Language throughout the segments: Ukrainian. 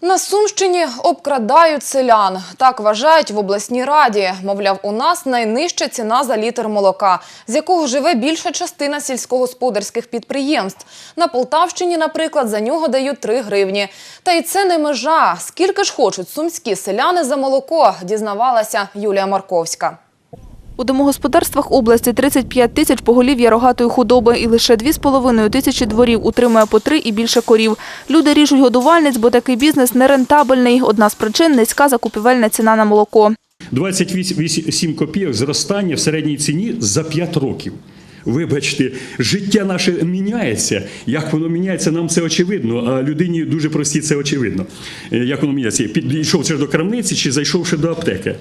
На Сумщині обкрадають селян. Так вважають в обласній раді. Мовляв, у нас найнижча ціна за літр молока, з якого живе більша частина сільськогосподарських підприємств. На Полтавщині, наприклад, за нього дають 3 гривні. Та й це не межа. Скільки ж хочуть сумські селяни за молоко, дізнавалася Юлія Марковська. У домогосподарствах області 35 тисяч поголів'я рогатої худоби і лише 2,5 тисячі дворів утримує по три і більше корів. Люди ріжуть годувальниць, бо такий бізнес нерентабельний. Одна з причин – низька закупівельна ціна на молоко. 28 копійок зростання в середній ціні за 5 років. Вибачте, життя наше міняється. Як воно міняється, нам це очевидно. А людині дуже прості це очевидно. Е, Як воно міняється? Підійшовши до крамниці чи зайшовши до аптеки.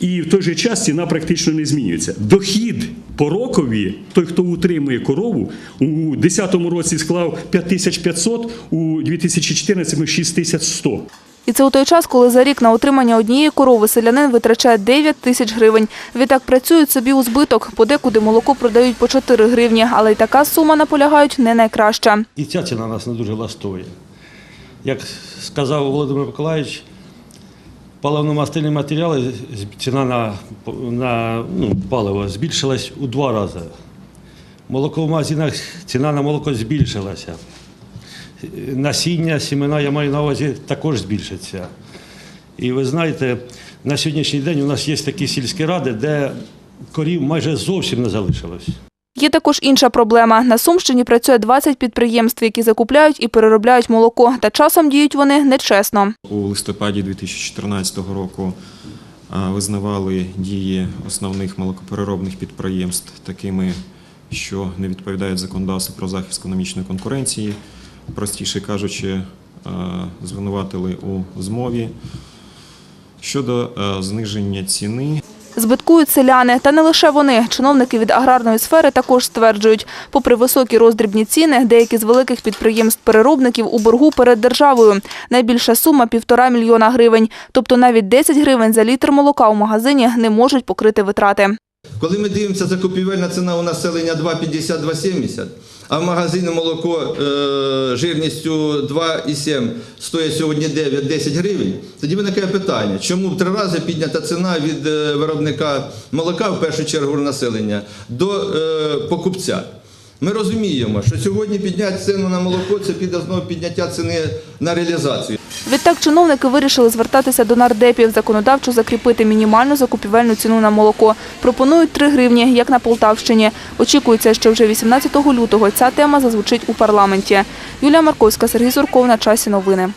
І в той же час ціна практично не змінюється. Дохід по рокові, той, хто утримує корову, у 2010 році склав 5500, у 2014 – 6100. І це у той час, коли за рік на утримання однієї корови селянин витрачає 9 тисяч гривень. Відтак працюють собі у збиток. Подекуди молоко продають по 4 гривні, але й така сума, наполягають, не найкраща. І ця ціна нас не дуже влаштовує. Як сказав Володимир Миколаївич, паливно-мастильні матеріали, ціна на, на ну, паливо збільшилась у два рази. Молоко в магазинах, ціна на молоко збільшилася. Насіння, сімена, я маю на увазі, також збільшиться. І ви знаєте, на сьогоднішній день у нас є такі сільські ради, де корів майже зовсім не залишилось. Є також інша проблема. На Сумщині працює 20 підприємств, які закупляють і переробляють молоко. Та часом діють вони нечесно. У листопаді 2014 року визнавали дії основних молокопереробних підприємств такими, що не відповідають законодавству про захист економічної конкуренції. Простіше кажучи, звинуватили у змові щодо зниження ціни. Збиткують селяни. Та не лише вони. Чиновники від аграрної сфери також стверджують, попри високі роздрібні ціни, деякі з великих підприємств-переробників у боргу перед державою. Найбільша сума – півтора мільйона гривень. Тобто навіть 10 гривень за літр молока у магазині не можуть покрити витрати. Коли ми дивимося, закупівельна ціна у населення 2,50-2,70, а в магазині молоко е, жирністю 2,7 стоїть сьогодні 9-10 гривень, тоді виникає питання, чому в три рази піднята ціна від е, виробника молока, в першу чергу населення, до е, покупця. Ми розуміємо, що сьогодні підняти ціну на молоко це піде знову підняття ціни на реалізацію. Відтак чиновники вирішили звертатися до нардепів, законодавчо закріпити мінімальну закупівельну ціну на молоко. Пропонують 3 гривні, як на Полтавщині. Очікується, що вже 18 лютого ця тема зазвучить у парламенті. Юлія Марковська, Сергій Сурков. На часі новини.